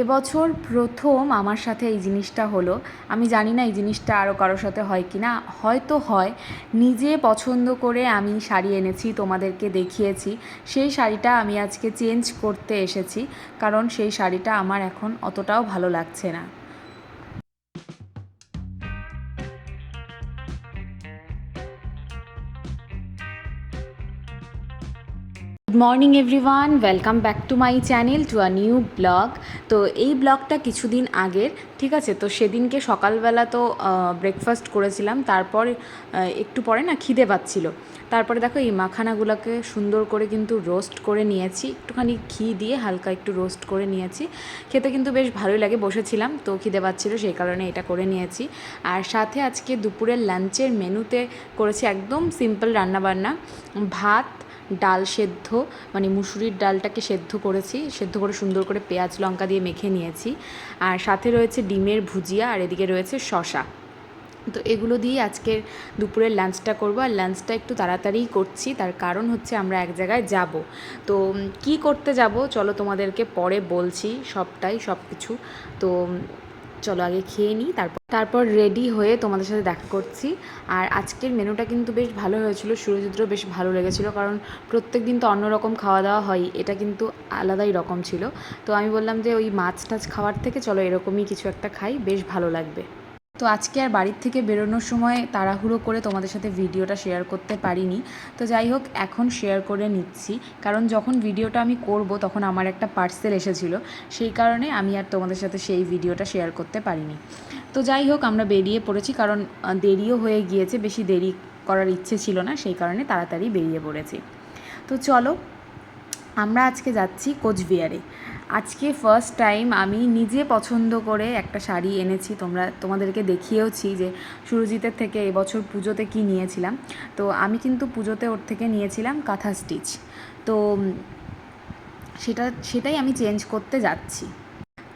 এবছর প্রথম আমার সাথে এই জিনিসটা হলো। আমি জানি না এই জিনিসটা আরও কারোর সাথে হয় কি না হয়তো হয়। নিজে পছন্দ করে আমি শাড়ি এনেছি, তোমাদেরকে দেখিয়েছি। সেই শাড়িটা আমি আজকে চেঞ্জ করতে এসেছি, কারণ সেই শাড়িটা আমার এখন অতটাও ভালো লাগছে না। Good morning everyone welcome back to my channel to a new blog তো এই ব্লগটা কিছুদিন আগের ঠিক আছে, তো সেদিনকে সকালবেলা তো ব্রেকফাস্ট করেছিলাম, তারপর একটু পরে না খিদে পাচ্ছিল। তারপরে দেখো এই মাখানাগুলোকে সুন্দর করে কিন্তু রোস্ট করে নিয়েছি, একটুখানি ঘি দিয়ে হালকা একটু রোস্ট করে নিয়েছি। খেতে কিন্তু বেশ ভালোই লাগে, বসেছিলাম, তো খিদে পাচ্ছিল, সেই কারণে এটা করে নিয়েছি। আর সাথে আজকে দুপুরের লাঞ্চের মেনুতে করেছি একদম সিম্পল রান্নাবান্না, ভাত, ডাল সেদ্ধ মানে মুসুরির ডালটাকে সেদ্ধ করেছি, সেদ্ধ করে সুন্দর করে পেঁয়াজ লঙ্কা দিয়ে মেখে নিয়েছি। আর সাথে রয়েছে ডিমের ভুজিয়া আর এদিকে রয়েছে শশা তো এগুলো দিয়ে আজকের দুপুরের লাঞ্চটা করব। আর লাঞ্চটা একটু তাড়াতাড়িই করছি, তার কারণ হচ্ছে আমরা এক জায়গায় যাব। তো কি করতে যাব? চলো তোমাদেরকে পরে বলছি সবটাই সব কিছু তো চলো আগে খেয়ে নিই, তারপর তারপর রেডি হয়ে তোমাদের সাথে দেখা করছি। আর আজকের মেনুটা কিন্তু বেশ ভালো হয়েছিল সূর্যচিত্র বেশ ভালো লেগেছিল, কারণ প্রত্যেক দিন তো অন্যরকম খাওয়া দাওয়া হয়, এটা কিন্তু আলাদাই রকম ছিল। তো আমি বললাম যে ওই মাছ টাছ খাওয়ার থেকে চলো এরকমই কিছু একটা খাই, বেশ ভালো লাগবে। তো আজকে আর বাড়ির থেকে বেরোনোর সময় তাড়াহুড়ো করে তোমাদের সাথে ভিডিওটা শেয়ার করতে পারিনি। তো যাই হোক, এখন শেয়ার করে নিচ্ছি। কারণ যখন ভিডিওটা আমি করব, তখন আমার একটা পার্সেল এসেছিল। সেই কারণে আমি আর তোমাদের সাথে সেই ভিডিওটা শেয়ার করতে পারিনি। তো যাই হোক, আমরা বেরিয়ে পড়েছি। কারণ দেরিও হয়ে গিয়েছে। বেশি দেরি করার ইচ্ছে ছিল না। সেই কারণে তাড়াতাড়ি বেরিয়ে পড়েছি। তো চলো, আমরা আজকে যাচ্ছি কোচবিহারে। আজকে ফার্স্ট টাইম আমি নিজে পছন্দ করে একটা শাড়ি এনেছি। তোমরা, তোমাদেরকে দেখিয়েওছি যে সুরজিতের থেকে এবছর পুজোতে কি নিয়েছিলাম। তো আমি কিন্তু পুজোতে ওর থেকে নিয়েছিলাম কাঁথা স্টিচ তো সেটা, সেটাই আমি চেঞ্জ করতে যাচ্ছি।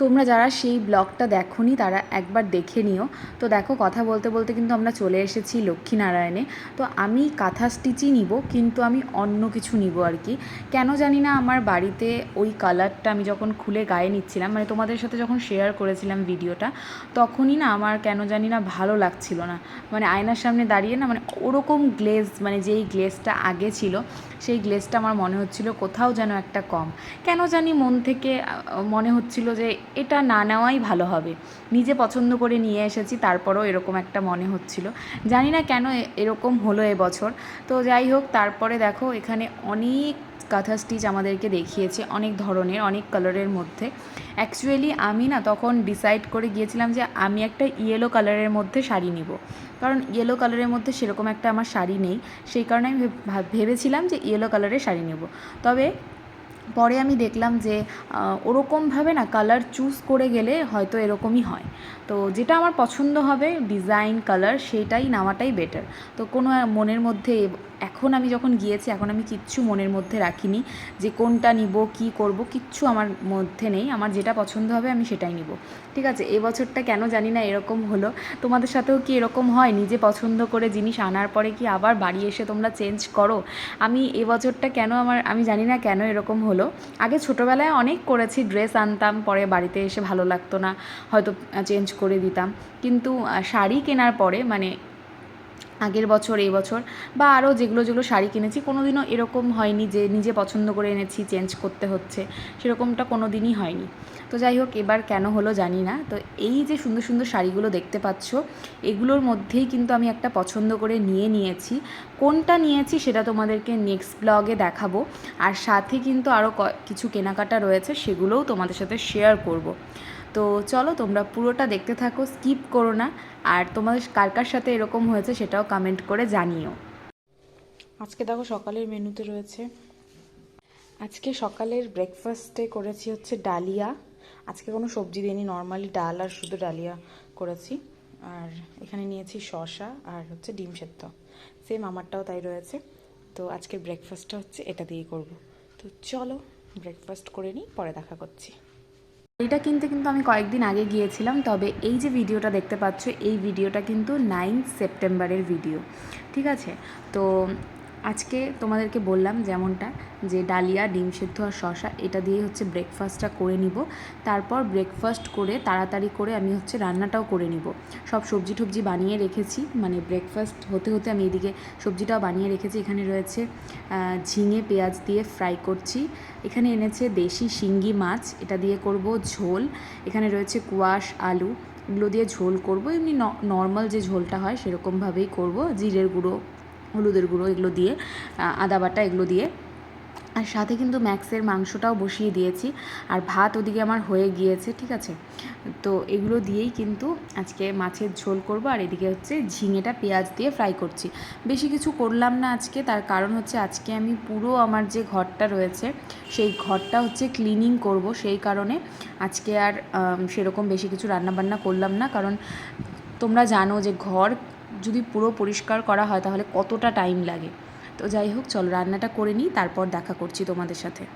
তোমরা যারা সেই ব্লগটা দেখোনি, তারা একবার দেখে নিও। তো দেখো, কথা বলতে বলতে কিন্তু আমরা চলে এসেছি লক্ষ্মীনারায়ণে। তো আমি কাঁথা স্টিচই নিব, কিন্তু আমি অন্য কিছু নিব আর কি। কেন জানি না আমার বাড়িতে ওই কালারটা আমি যখন খুলে গায়ে নিচ্ছিলাম মানে তোমাদের সাথে যখন শেয়ার করেছিলাম ভিডিওটা, তখনই না আমার কেন জানি না ভালো লাগছিল না। মানে আয়নার সামনে দাঁড়িয়ে না মানে ওরকম গ্লেজ মানে যেই গ্লেজটা আগে ছিল, সেই গ্লেজটা আমার মনে হচ্ছিল কোথাও যেন একটা কম। কেন জানি মন থেকে মনে হচ্ছিল যে এটা না নেওয়াই ভালো হবে। নিজে পছন্দ করে নিয়ে এসেছি, তারপরও এরকম একটা মনে হচ্ছিল। জানি না কেন এরকম হলো এবছর তো যাই হোক, তারপরে দেখো, এখানে অনেক কাঁথা স্টিচ আমাদেরকে দেখিয়েছে, অনেক ধরনের, অনেক কালারের মধ্যে। অ্যাকচুয়ালি আমি না তখন ডিসাইড করে গিয়েছিলাম যে আমি একটা ইয়েলো কালারের মধ্যে শাড়ি নিব। কারণ ইয়েলো কালারের মধ্যে সেরকম একটা আমার শাড়ি নেই। সেই কারণে আমি ভেব- ভেবেছিলাম যে ইয়েলো কালারের শাড়ি নেব। তবে পরে আমি দেখলাম যে ওরকমভাবে না কালার চুজ করে গেলে হয়তো এরকমই হয়। তো যেটা আমার পছন্দ হবে ডিজাইন কালার সেটাই নেওয়াটাই বেটার তো কোনো মনের মধ্যে এখন আমি যখন গিয়েছি, এখন আমি কিচ্ছু মনের মধ্যে রাখিনি যে কোনটা নিব, কি করব, কিচ্ছু আমার মধ্যে নেই। আমার যেটা পছন্দ হবে আমি সেটাই নিব। ঠিক আছে এবছরটা কেন জানি না এরকম হলো। তোমাদের সাথেও কি এরকম হয়? নিজে পছন্দ করে জিনিস আনার পরে কি আবার বাড়ি এসে তোমরা চেঞ্জ করো? আমি এবছরটা কেন আমার, আমি জানি না কেন এরকম হলো। আগে ছোটোবেলায় অনেক করেছি, ড্রেস আনতাম, পরে বাড়িতে এসে ভালো লাগতো না, হয়তো চেঞ্জ করে দিতাম। কিন্তু শাড়ি কেনার পরে মানে আগের বছর, এই বছর, বা আরও যেগুলো যেগুলো শাড়ি কিনেছি কোনো দিনও এরকম হয়নি যে নিজে পছন্দ করে এনেছি, চেঞ্জ করতে হচ্ছে, সেরকমটা কোনো দিনই হয়নি। তো যাই হোক, এবার কেন হলো জানি না। তো এই যে সুন্দর সুন্দর শাড়িগুলো দেখতে পাচ্ছ, এগুলোর মধ্যেই কিন্তু আমি একটা পছন্দ করে নিয়ে নিয়েছি। কোনটা নিয়েছি সেটা তোমাদেরকে নেক্সট ব্লগে দেখাবো। আর সাথে কিন্তু আরও কিছু কেনাকাটা রয়েছে, সেগুলোও তোমাদের সাথে শেয়ার করব। তো চলো তোমরা পুরোটা দেখতে থাকো স্কিপ করো না। আর তোমাদের কার কার সাথে এরকম হয়েছে সেটাও কমেন্ট করে জানিও। আজকে দেখো সকালের মেনুতে রয়েছে। আজকে সকালের ব্রেকফাস্টে করেছি হচ্ছে ডালিয়া। আজকে কোনো সবজি দিইনি নর্মালি ডাল আর শুধু ডালিয়া করেছি। আর এখানে নিয়েছি শসা আর হচ্ছে ডিম সেদ্ধ। সেম আমারটাও তাই রয়েছে। তো আজকের ব্রেকফাস্টটা হচ্ছে এটা দিয়েই করব। তো চলো ব্রেকফাস্ট করে নিই, পরে দেখা করছি। এটা কিনতে কিন্তু আমি কয়েকদিন আগে গিয়েছিলাম, তবে এই যে ভিডিওটা দেখতে পাচ্ছ, এই ভিডিওটা কিন্তু নাইন সেপ্টেম্বরের ভিডিও, ঠিক আছে? তো আজকে তোমাদেরকে বললাম যেমনটা, যে ডালিয়া, ডিম সেদ্ধ আর শশা এটা দিয়ে হচ্ছে ব্রেকফাস্টটা করে নিব। তারপর ব্রেকফাস্ট করে তাড়াতাড়ি করে আমি হচ্ছে রান্নাটাও করে নিব। সব সবজি টবজি বানিয়ে রেখেছি মানে ব্রেকফাস্ট হতে হতে আমি এদিকে সবজিটাও বানিয়ে রেখেছি। এখানে রয়েছে ঝিঙে পেঁয়াজ দিয়ে ফ্রাই করছি। এখানে এনেছে দেশি শিঙ্গি মাছ, এটা দিয়ে করব ঝোল। এখানে রয়েছে কুয়াশ আলু, এগুলো দিয়ে ঝোল করব। এমনি নর্মাল যে ঝোলটা হয় সেরকমভাবেই করব। জিরের গুঁড়ো হলুদের গুঁড়ো এগুলো দিয়ে আদা বাটা এগুলো দিয়ে। আর সাথে কিন্তু ম্যাক্সের মাংসটাও বসিয়ে দিয়েছি। আর ভাত ওদিকে আমার হয়ে গিয়েছে, ঠিক আছে? তো এগুলো দিয়েই কিন্তু আজকে মাছের ঝোল করব। আর এদিকে হচ্ছে ঝিঙেটা পেঁয়াজ দিয়ে ফ্রাই করছি। বেশি কিছু করলাম না আজকে, তার কারণ হচ্ছে আজকে আমি পুরো আমার যে ঘরটা রয়েছে, সেই ঘরটা হচ্ছে ক্লিনিং করব। সেই কারণে আজকে আর সেরকম বেশি কিছু রান্নাবান্না করলাম না। কারণ তোমরা জানো যে ঘর যদি পুরো পরিষ্কার করা হয় তাহলে কতটা টাইম লাগে? তো যাই হোক, চলো রান্নাটা করে নিই, তারপর দেখা করছি তোমাদের সাথে।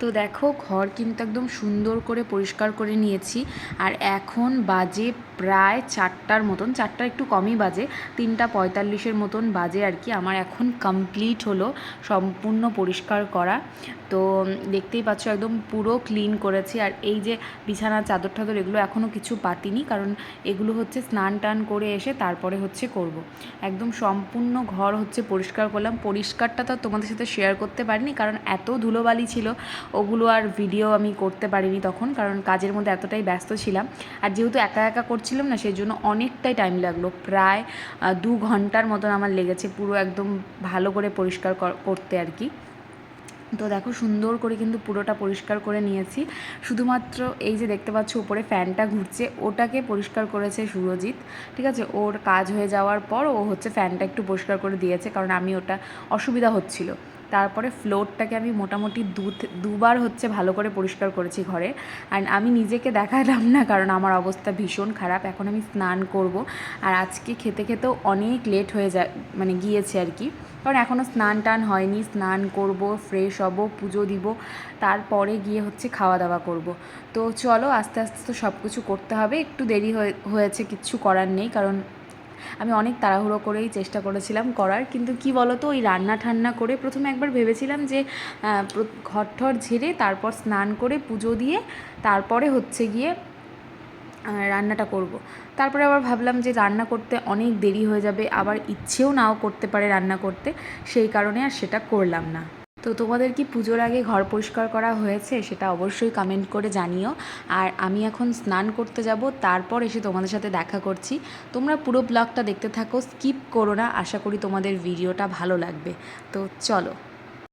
তো দেখো, ঘর কিন্তু একদম সুন্দর করে পরিষ্কার করে নিয়েছি। আর এখন বাজে প্রায় চারটার মতন, চারটা একটু কমই বাজে, তিনটা পঁয়তাল্লিশের মতন বাজে আর কি। আমার এখন কমপ্লিট হলো সম্পূর্ণ পরিষ্কার করা। তো দেখতেই পাচ্ছ, একদম পুরো ক্লিন করেছি। আর এই যে বিছানা চাদর টাদর এগুলো এখনও কিছু পাতিনি, কারণ এগুলো হচ্ছে স্নান টান করে এসে তারপরে হচ্ছে করব। একদম সম্পূর্ণ ঘর হচ্ছে পরিষ্কার করলাম। পরিষ্কারটা তো তোমাদের সাথে শেয়ার করতে পারিনি, কারণ এত ধুলোবালি ছিল। ওগুলো আর ভিডিও আমি করতে পারিনি তখন, কারণ কাজের মধ্যে এতটাই ব্যস্ত ছিলাম। আর যেহেতু একা একা করছিলাম না সেই জন্য অনেকটাই টাইম লাগল। প্রায় দু ঘণ্টার মতন আমার লেগেছে পুরো একদম ভালো করে পরিষ্কার কর- করতে আর কি। তো দেখো সুন্দর করে কিন্তু পুরোটা পরিষ্কার করে নিয়েছি। শুধুমাত্র এই যে দেখতে পাচ্ছ উপরে ফ্যানটা ঘুরছে, ওটাকে পরিষ্কার করেছে সুরজিৎ, ঠিক আছে? ওর কাজ হয়ে যাওয়ার পর ও হচ্ছে ফ্যানটা একটু পরিষ্কার করে দিয়েছে, কারণ আমি ওটা অসুবিধা হচ্ছিল। তারপরে ফ্লোরটাকে আমি মোটামুটি দু দুবার হচ্ছে ভালো করে পরিষ্কার করেছি ঘরে। আর আমি নিজেকে দেখালাম না, কারণ আমার অবস্থা ভীষণ খারাপ। এখন আমি স্নান করব। আর আজকে খেতে খেতেও অনেক লেট হয়ে যায় মানে গিয়েছে আর কি। কারণ এখনও স্নান টান হয়নি, স্নান করব ফ্রেশ হব, পুজো দিব, তারপরে গিয়ে হচ্ছে খাওয়া দাওয়া করব। তো চলো আস্তে আস্তে তো সব কিছু করতে হবে। একটু দেরি হয়ে, হয়েছে, কিচ্ছু করার নেই, কারণ আমি অনেক তাড়াহুড়ো করেই চেষ্টা করেছিলাম করার, কিন্তু কি বলতো, ওই রান্না ঠান্না করে প্রথমে একবার ভেবেছিলাম যে ঘর ঠর ঝেড়ে তারপর স্নান করে পুজো দিয়ে তারপরে হচ্ছে গিয়ে রান্নাটা করব। তারপরে আবার ভাবলাম যে রান্না করতে অনেক দেরি হয়ে যাবে, আবার ইচ্ছেও নাও করতে পারে রান্না করতে, সেই কারণে আর সেটা করলাম না তো তোমাদের কি পুজোর আগে ঘর পরিষ্কার করা হয়েছে সেটা অবশ্যই কমেন্ট করে জানিও। আর আমি এখন স্নান করতে যাব, তারপর এসে তোমাদের সাথে দেখা করছি। তোমরা পুরো ব্লগটা দেখতে থাকো স্কিপ করো না, আশা করি তোমাদের ভিডিওটা ভালো লাগবে। তো চলো।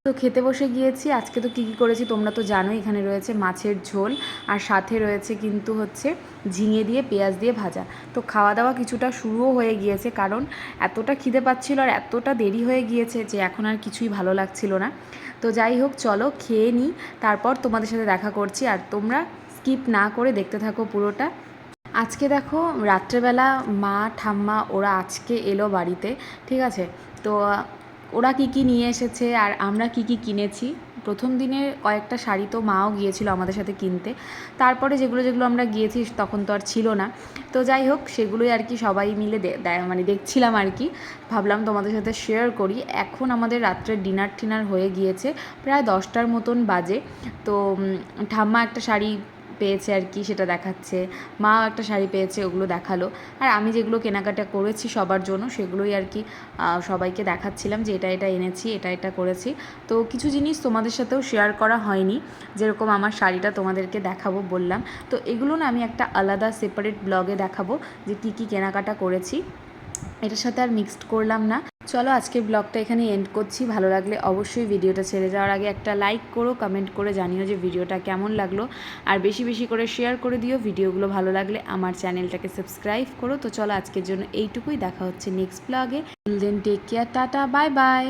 তো খেতে বসে গিয়েছি। আজকে তো কী কী করেছি তোমরা তো জানোই, এখানে রয়েছে মাছের ঝোল আর সাথে রয়েছে কিন্তু হচ্ছে ঝিঙে দিয়ে, পেঁয়াজ দিয়ে ভাজা। তো খাওয়া দাওয়া কিছুটা শুরুও হয়ে গিয়েছে কারণ এতটা খিদে পাচ্ছিল আর এতটা দেরি হয়ে গিয়েছে যে এখন আর কিছুই ভালো লাগছিল না। তো যাই হোক, চলো খেয়ে নিই, তারপর তোমাদের সাথে দেখা করছি আর তোমরা স্কিপ না করে দেখতে থাকো পুরোটা। আজকে দেখো রাত্রেবেলা মা ঠাম্মা ওরা আজকে এলো বাড়িতে, ঠিক আছে? তো ওরা কি কি নিয়ে এসেছে আর আমরা কি কি কিনেছি? প্রথম দিনে কয়েকটা শাড়ি তো মাও গিয়েছিল আমাদের সাথে কিনতে। তারপরে যেগুলো যেগুলো আমরা গিয়েছি তখন তো আর ছিল না। তো যাই হোক, সেগুলোই আর কি সবাই মিলে মানে দেখছিলাম আর কি। ভাবলাম তোমাদের সাথে শেয়ার করি। এখন আমাদের রাত্রে ডিনার টিনার হয়ে গিয়েছে, প্রায় দশটার মতন বাজে। তো ঠাম্মা একটা শাড়ি পেয়েছে আর কি, সেটা দেখাচ্ছে। মা একটা শাড়ি পেয়েছে, ওগুলো দেখাল। আর আমি যেগুলো কেনাকাটা করেছি সবার জন্য, সেগুলোই আর কি সবাইকে দেখাচ্ছিলাম যে এটা এটা এনেছি, এটা এটা করেছি। তো কিছু জিনিস তোমাদের সাথেও শেয়ার করা হয়নি, যেরকম আমার শাড়িটা তোমাদেরকে দেখাবো বললাম। তো এগুলো না আমি একটা আলাদা সেপারেট ব্লগে দেখাবো যে কী কী কেনাকাটা করেছি। এটার সাথে আর মিক্সড করলাম না। চলো আজকে ব্লগটা এখানে এন্ড করছি। ভালো লাগলে অবশ্যই ভিডিওটা ছেড়ে যাওয়ার আগে একটা লাইক করো কমেন্ট করে জানিও যে ভিডিওটা কেমন লাগল। আর বেশি বেশি করে শেয়ার করে দিও, ভিডিওগুলো ভালো লাগলে আমার চ্যানেলটাকে সাবস্ক্রাইব করো। তো চলো আজকের জন্য এইটুকুই, দেখা হচ্ছে নেক্সট ব্লগে then take care tata bye bye